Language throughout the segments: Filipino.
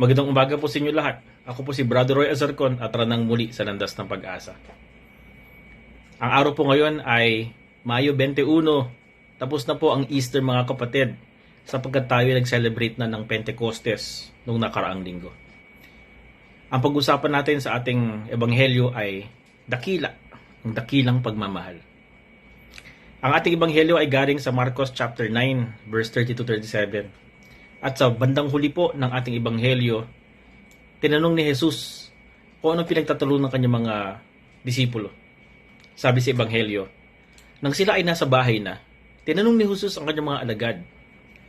Magandang umaga po sa inyo lahat. Ako po si Brother Roy Azarcon at ranang muli sa Landas ng Pag-asa. Ang araw po ngayon ay Mayo 21. Tapos na po ang Easter mga kapatid sapagkat tayo nag-celebrate na ng Pentecostes nung nakaraang linggo. Ang pag-usapan natin sa ating ebanghelyo ay dakila, ang dakilang pagmamahal. Ang ating ebanghelyo ay galing sa Marcos chapter 9 verse 30 to 37. At sa bandang huli po ng ating ebanghelyo, tinanong ni Jesus kung anong pinagtatalo ng kanyang mga disipulo. Sabi sa ebanghelyo, nang sila ay nasa bahay na, tinanong ni Jesus ang kanyang mga alagad,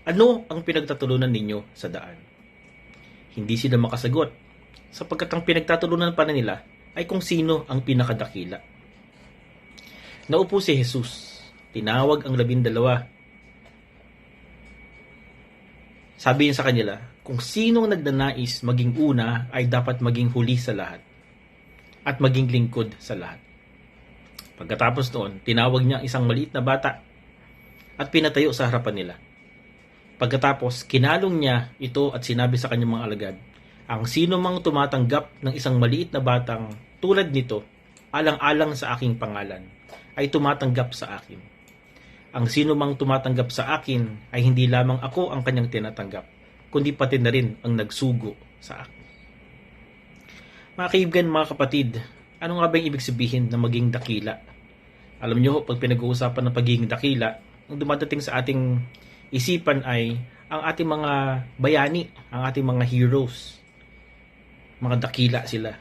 ano ang pinagtatulunan ninyo sa daan? Hindi sila makasagot, sapagkat ang pinagtatulunan pa na nila ay kung sino ang pinakadakila. Naupo si Jesus, tinawag ang labindalawa Sabi niya sa kanila, kung sinong nagdanais maging una ay dapat maging huli sa lahat at maging lingkod sa lahat. Pagkatapos noon, tinawag niya isang maliit na bata at pinatayo sa harapan nila. Pagkatapos, kinalong niya ito at sinabi sa kanyang mga alagad, ang sino mang tumatanggap ng isang maliit na batang tulad nito, alang-alang sa aking pangalan, ay tumatanggap sa akin. Ang sino mang tumatanggap sa akin ay hindi lamang ako ang kanyang tinatanggap, kundi pati na rin ang nagsugo sa akin. Mga kaibigan, mga kapatid, ano nga ba yung ibig sabihin na maging dakila? Alam nyo, pag pinag-uusapan ng pagiging dakila, ang dumadating sa ating isipan ay ang ating mga bayani, ang ating mga heroes. Mga dakila sila.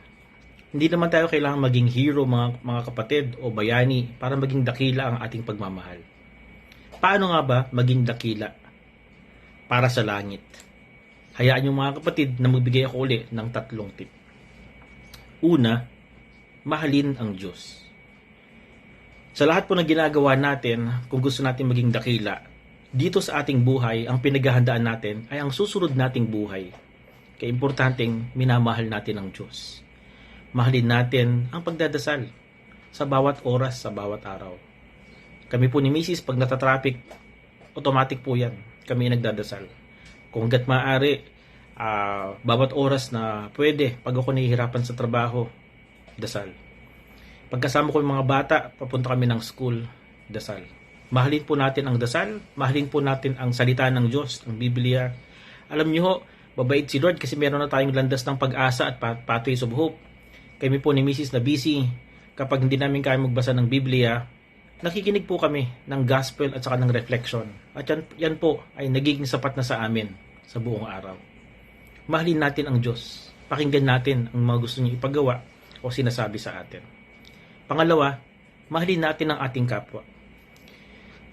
Hindi naman tayo kailangan maging hero mga, mga kapatid o bayani para maging dakila ang ating pagmamahal. Paano nga ba maging dakila para sa langit? Hayaan yung mga kapatid na magbigay ako uli ng tatlong tip. Una, mahalin ang Diyos. Sa lahat po ng ginagawa natin, kung gusto natin maging dakila, dito sa ating buhay, ang pinaghahandaan natin ay ang susunod nating buhay. Kaya importanteng minamahal natin ang Diyos. Mahalin natin ang pagdadasal sa bawat oras, sa bawat araw. Kami po ni Mrs. pag natatraffic, automatic po yan. Kami nagdadasal. Kung hanggat maaari, ah, bawat oras na pwede, pag ako nahihirapan sa trabaho, dasal. Pagkasama ko yung mga bata, papunta kami ng school, dasal. Mahalin po natin ang dasal, mahalin po natin ang salita ng Diyos, ang Biblia. Alam niyo ho, babait si Lord kasi meron na tayong landas ng pag-asa at pat- pathways of hope. Kami po ni Mrs. na busy. Kapag hindi namin kaya magbasa ng Biblia, nakikinig po kami ng gospel at saka ng reflection. At yan, yan po ay nagiging sapat na sa amin sa buong araw. Mahalin natin ang Diyos. Pakinggan natin ang mga gusto niya ipagawa o sinasabi sa atin. Pangalawa, mahalin natin ang ating kapwa.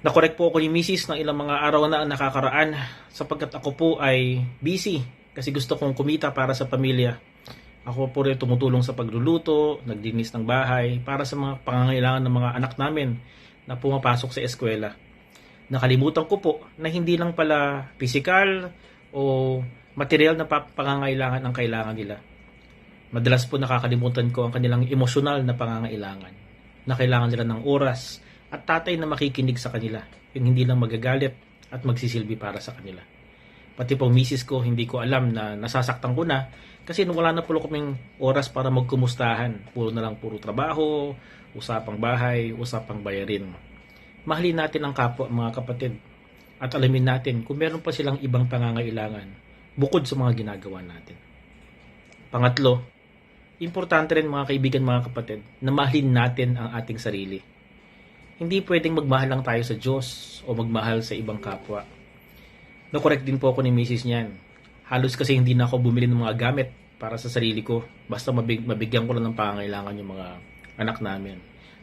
Nakorek po ako ni Mrs. ng ilang mga araw na ang nakakaraan sapagkat ako po ay busy kasi gusto kong kumita para sa pamilya. Ako po rin tumutulong sa pagluluto, nagdinis ng bahay para sa mga pangangailangan ng mga anak namin na pumapasok sa eskwela. Nakalimutan ko po na hindi lang pala physical o material na pa- pangangailangan ang kailangan nila. Madalas po nakakalimutan ko ang kanilang emosyonal na pangangailangan na kailangan nila ng oras at tatay na makikinig sa kanila yung hindi lang magagalit at magsisilbi para sa kanila. Pati po misis ko, hindi ko alam na nasasaktan ko na kasi wala na po kaming oras para magkumustahan. Puro na lang puro trabaho, usapang bahay, usapang bayarin. Mahalin natin ang kapwa mga kapatid at alamin natin kung meron pa silang ibang pangangailangan bukod sa mga ginagawa natin. Pangatlo, importante rin mga kaibigan mga kapatid na mahalin natin ang ating sarili. Hindi pwedeng magmahal lang tayo sa Diyos o magmahal sa ibang kapwa. No-correct din po ako ni Mrs. niyan. Halos kasi hindi na ako bumili ng mga gamit para sa sarili ko. Basta mabig mabigyan ko lang ng pangangailangan yung mga anak namin.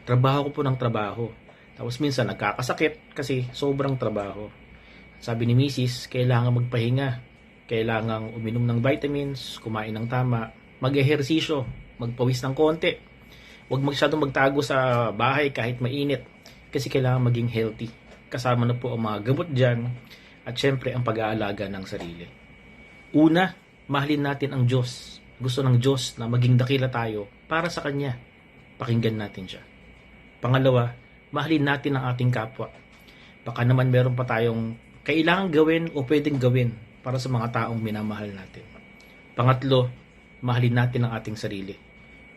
Trabaho ko po ng trabaho. Tapos minsan nagkakasakit kasi sobrang trabaho. Sabi ni Mrs., kailangan magpahinga. Kailangan uminom ng vitamins, kumain ng tama, mag-ehersisyo, magpawis ng konti. Huwag masyadong magtago sa bahay kahit mainit kasi kailangan maging healthy. Kasama na po ang mga gamot dyan at syempre ang pag-aalaga ng sarili. Una, mahalin natin ang Diyos. Gusto ng Diyos na maging dakila tayo para sa Kanya. Pakinggan natin siya. Pangalawa, mahalin natin ang ating kapwa. Baka naman meron pa tayong kailangan gawin o pwedeng gawin para sa mga taong minamahal natin. Pangatlo, mahalin natin ang ating sarili.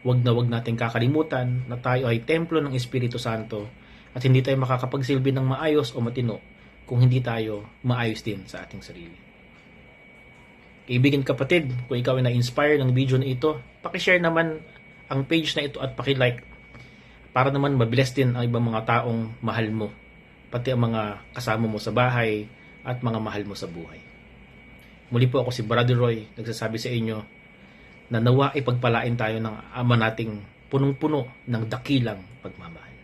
Huwag na huwag natin kakalimutan na tayo ay templo ng Espiritu Santo at hindi tayo makakapagsilbi ng maayos o matino kung hindi tayo maayos din sa ating sarili. Kaibigan kapatid, kung ikaw ay na-inspire ng video na ito, pakishare naman ang page na ito at pakilike para naman mabless din ang ibang mga taong mahal mo, pati ang mga kasama mo sa bahay at mga mahal mo sa buhay. Muli po ako si Brother Roy, nagsasabi sa inyo na nawa ipagpalain tayo ng ama nating punong-puno ng dakilang pagmamahal.